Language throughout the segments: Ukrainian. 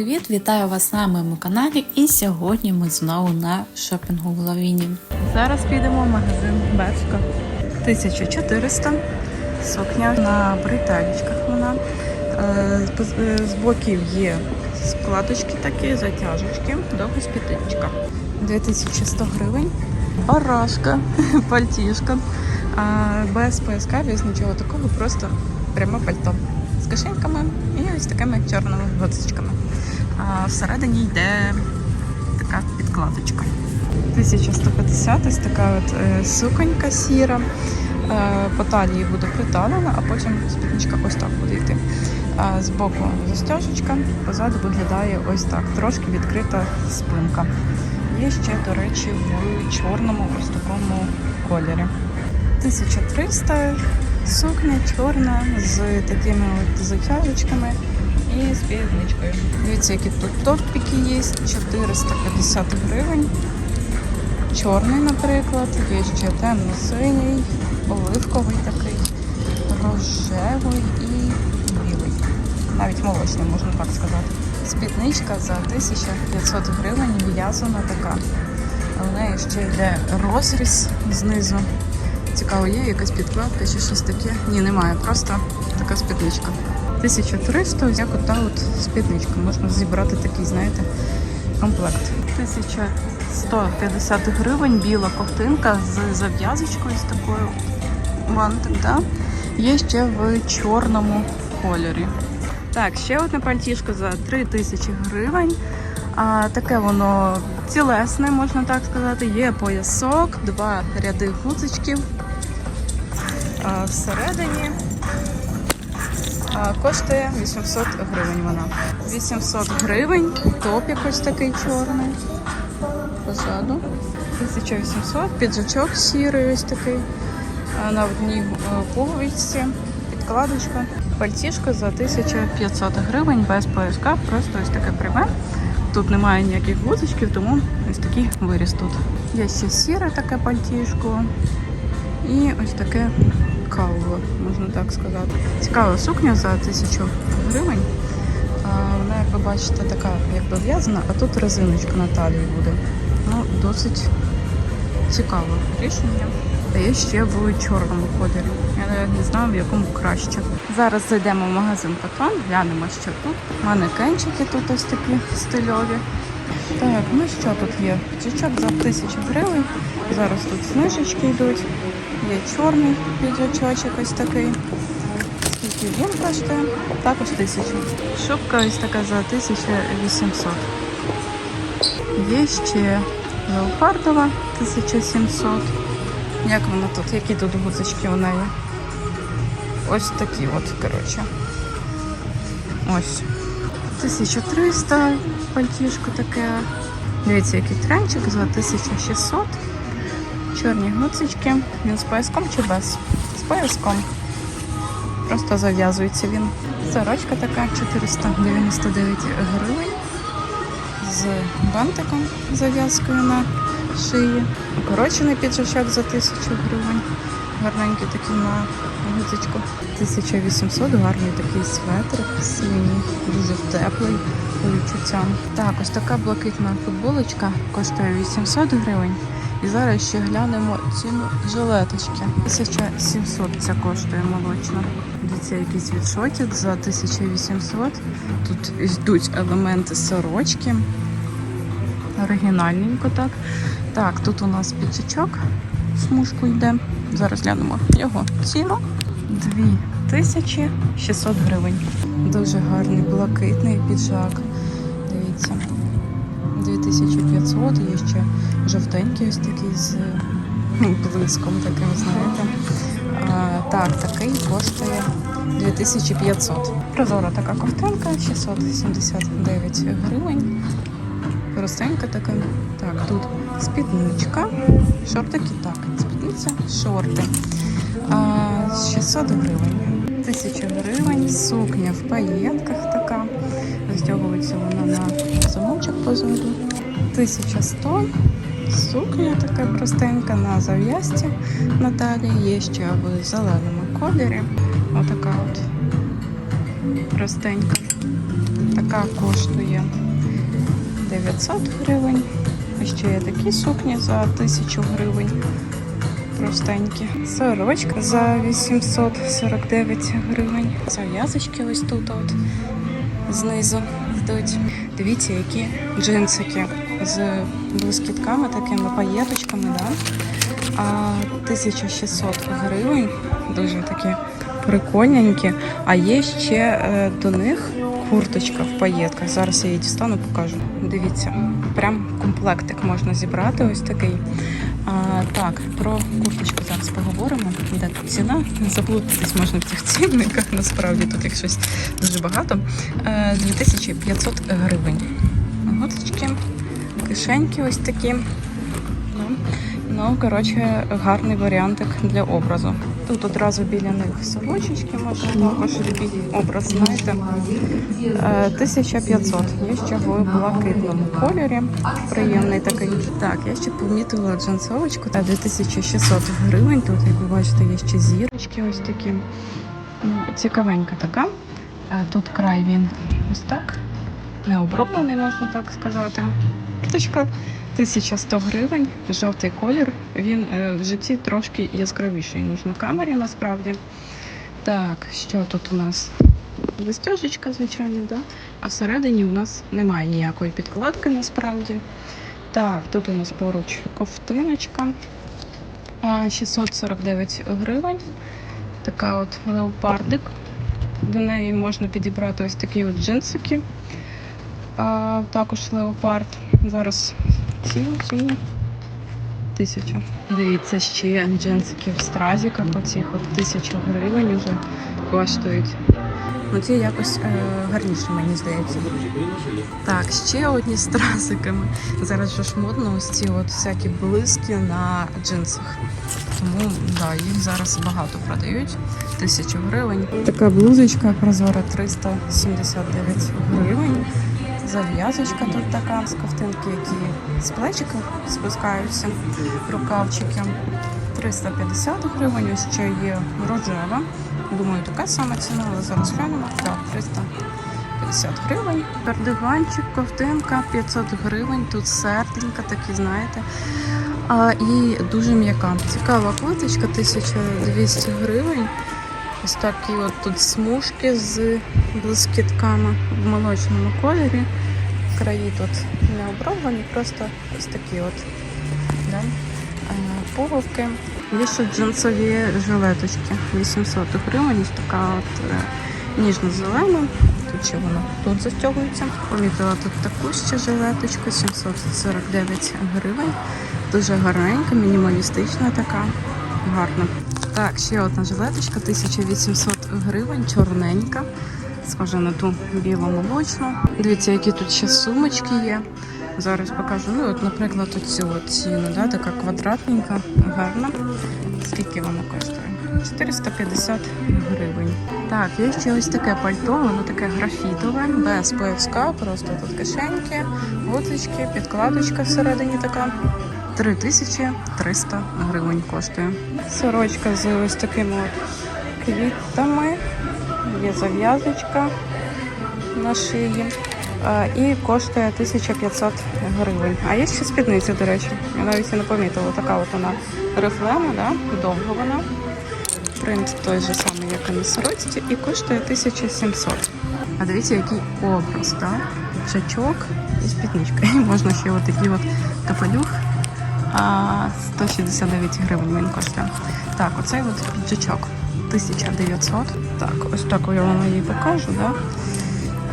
Привіт! Вітаю вас на моєму каналі. І сьогодні ми знову на шопінгу в Лавіні. Зараз підемо в магазин Бершка. 1400 сукня на бретелечках вона. Е, з- е, боків є складочки такі, затяжечки, довга спідничка. 2100 гривень. Барашка, пальтішка. Без пояска, без нічого такого, просто пряме пальто з кишеньками ось такими чорними гудзичками. А всередині йде така підкладочка. 1150 ось така от е, суконька сіра. Е, по талії буде приталена, а потім спідничка ось так буде йти. А збоку застежечка, позаду виглядає ось так. Трошки відкрита спинка. Є ще, до речі, в чорному ось такому кольорі. 1300 сукня чорна з такими от затяжечками і спідничкою. Дивіться, які тут топіки є. 450 гривень. Чорний, наприклад, є ще темно-синій, оливковий такий, рожевий і білий. Навіть молочний, можна так сказати. Спідничка за 1500 гривень в'язана така. В неї ще йде розріз знизу. Цікаво, є якась підкладка чи щось таке? Ні, немає, просто така спідничка. 1300, як ота от спідничка. Можна зібрати такий, знаєте, комплект. 1150 гривень, біла ковтинка з зав'язочкою з такою вантик, да? Є ще в чорному кольорі. Так, ще одне пальтішко за 3000 гривень. А, таке воно цілесне, можна так сказати. Є поясок, два ряди гудзичків. А, всередині а, коштує 800 гривень вона. 800 гривень, топ якось такий чорний. Позаду. 1800, піджачок сірий ось такий. На одній пуговичці, підкладочка. Пальтішко за 1500 гривень без пояска, просто ось таке пряме. Тут немає ніяких гудзичків, тому ось такий виріс тут. Є ще сіре таке пальтішко і ось таке кавло, можна так сказати. Цікава сукня за 1000 гривень. Вона, як ви бачите, така якби в'язана, а тут резиночка на талії буде. Ну, досить цікаве рішення. Та є ще в чорному кольорі. Я навіть не знаю, в якому краще. Зараз зайдемо в магазин Патрон, глянемо, що тут. Манекенчики тут ось такі стильові. Так, ну що тут є? Піджачок за 1000 гривень. Зараз тут знижечки йдуть. Є чорний піджачочок ось такий. Скільки він коштує? Також 1000. Шубка ось така за 1800. Є ще леопардова 1700. Як вона тут? Які тут гудзички у неї? Ось такі от, коротше. Ось. 1300 пальтішко таке. Дивіться, який тренчик за 1600. Чорні гудзички. Він з пояском чи без? З пояском. Просто зав'язується він. Сорочка така 499 гривень. З бантиком зав'язкою на шиї. Укорочений піджачок за 1000 гривень. Гарненький такий на гудзичку. 1800, гарний такий светр синій, дуже теплий по відчуттям. Так, ось така блакитна футболочка коштує 800 гривень. І зараз ще глянемо ціну жилеточки. 1700 ця коштує молочна. Дивіться, якийсь відшотик за 1800. Тут йдуть елементи сорочки. Оригінальненько так. Так, тут у нас піджачок в смужку йде. Зараз глянемо його ціну. 2600 гривень. Дуже гарний блакитний піджак. Дивіться. 2500, є ще жовтенький ось такий з ну, блиском таким, знаєте. А, так, такий коштує 2500. Прозора така ковтинка, 679 гривень. Простенька така. Так, тут спідничка, шортики, так, спідниця, шорти. А, 600 гривень. 1000 гривень, сукня в паєтках така. Застягується вона на замочок позаду. 1100. Сукня така простенька на зав'язці на талії. Є ще в зеленому кольорі. Отака от простенька. Така коштує 900 гривень. А ще є такі сукні за 1000 гривень. Простенькі. Сорочка за 849 гривень. Зав'язочки ось тут от знизу йдуть. Дивіться, які джинсики з блискітками, такими паєточками, да? А 1600 гривень. Дуже такі прикольненькі. А є ще е, до них курточка в паєтках. Зараз я її дістану, покажу. Дивіться, прям комплектик можна зібрати. Ось такий. А, так, про курточку зараз поговоримо. Де тут ціна? Заплутатись можна в цих цінниках. Насправді тут їх щось дуже багато. Е, 2500 гривень. Готочки, кишеньки ось такі. Ну, Ну, коротше, гарний варіантик для образу. Тут одразу біля них сорочечки можна також любий образ, знаєте. Е, 1500. Є ще в блакитному кольорі. Приємний такий. Так, я ще помітила джинсовочку. Та 2600 гривень. Тут, як ви бачите, є ще зірочки ось такі. Цікавенька така. Е, Тут край він ось так. Не оброблений, можна так сказати. Курточка 1100 гривень, жовтий колір. Він е, в житті трошки яскравіший, ніж на камері насправді. Так, що тут у нас? Застежечка, звичайно, да? а всередині у нас немає ніякої підкладки насправді. Так, тут у нас поруч ковтиночка. 649 гривень. Така от леопардик. До неї можна підібрати ось такі от джинсики. А, також леопард. Зараз ціну ціну. Тисяча. Дивіться, ще джинсики в стразіках, оцих от тисячу гривень вже коштують. Ну якось е, гарніше, мені здається. Так, ще одні стразиками. Зараз ж модно ось ці от всякі блиски на джинсах. Тому да, їх зараз багато продають. Тисячу гривень. Така блузочка прозора 379 гривень. Зав'язочка тут така з ковтинки, які з плечика спускаються, рукавчики. 350 гривень, ще є рожева. Думаю, така сама ціна, але зараз глянемо. Так, 350 гривень. Кардиганчик, ковтинка 500 гривень. Тут серденька, такі, знаєте. А, і дуже м'яка. Цікава плиточка, 1200 гривень. Ось такі от тут смужки з блискітками в молочному кольорі. Краї тут не оброблені, просто ось такі от да? пуговки. Є ще джинсові жилеточки 800 гривень, ось така от е, ніжно-зелена. Тут ще воно тут застягується. Помітила тут таку ще жилеточку 749 гривень. Дуже гарненька, мінімалістична така, гарна. Так, ще одна жилеточка, 1800 гривень, чорненька. Схожа на ту біло-молочну. Дивіться, які тут ще сумочки є. Зараз покажу. Ну, от, наприклад, оцю ціну, да, така квадратненька, гарна. Скільки вона коштує? 450 гривень. Так, є ще ось таке пальто, воно таке графітове, без пояска, просто тут кишеньки, гудзички, підкладочка всередині така. 3300 гривень коштує. Сорочка з ось такими от квітами. Є зав'язочка на шиї. І коштує 1500 гривень. А є ще спідниця, до речі. Я навіть і не помітила. Така от вона рифлема, да? довго вона. Принт той же самий, як і на сорочці, і коштує 1700. А дивіться, який образ, да? Жачок і спідничка. І можна ще от такий от капелюх. А 169 гривень він коштує. Так, оцей от піджачок 1900. Так, ось так я вам її покажу, да?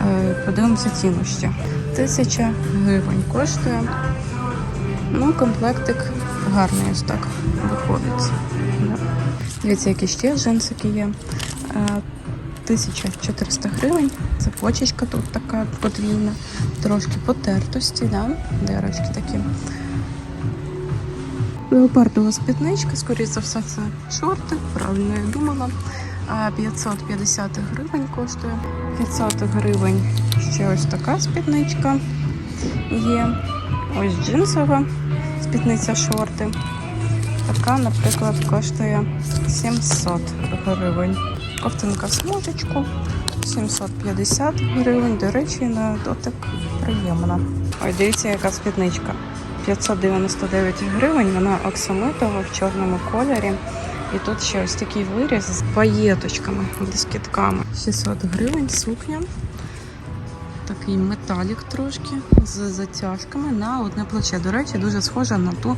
Е, Подивимося ціну ще. 1000 гривень коштує. Ну, комплектик гарний ось так виходить. Да. Дивіться, які ще джинсики є. Е, 1400 гривень. Це почечка тут така подвійна, трошки потертості, да? дирочки такі. Леопардова спідничка, скоріше за все, це шорти, правильно я думала. 550 гривень коштує. 500 гривень ще ось така спідничка є. Ось джинсова спідниця шорти. Така, наприклад, коштує 700 гривень. Ковтинка в смужечку 750 гривень. До речі, на дотик приємно. Ой, дивіться, яка спідничка. 599 гривень, вона оксамитова в чорному кольорі. І тут ще ось такий виріз з паєточками, з кітками. 600 гривень сукня. Такий металік трошки з затяжками на одне плече. До речі, дуже схожа на ту,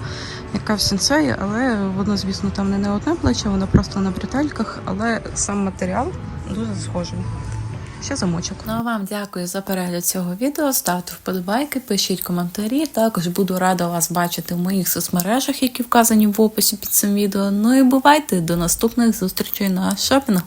яка в сенсеї, але воно, звісно, там не на одне плече, воно просто на бретельках, але сам матеріал дуже схожий. Ще замочок. Ну а вам дякую за перегляд цього відео. Ставте вподобайки, пишіть коментарі. Також буду рада вас бачити в моїх соцмережах, які вказані в описі під цим відео. Ну і бувайте до наступних зустрічей на шопінгу.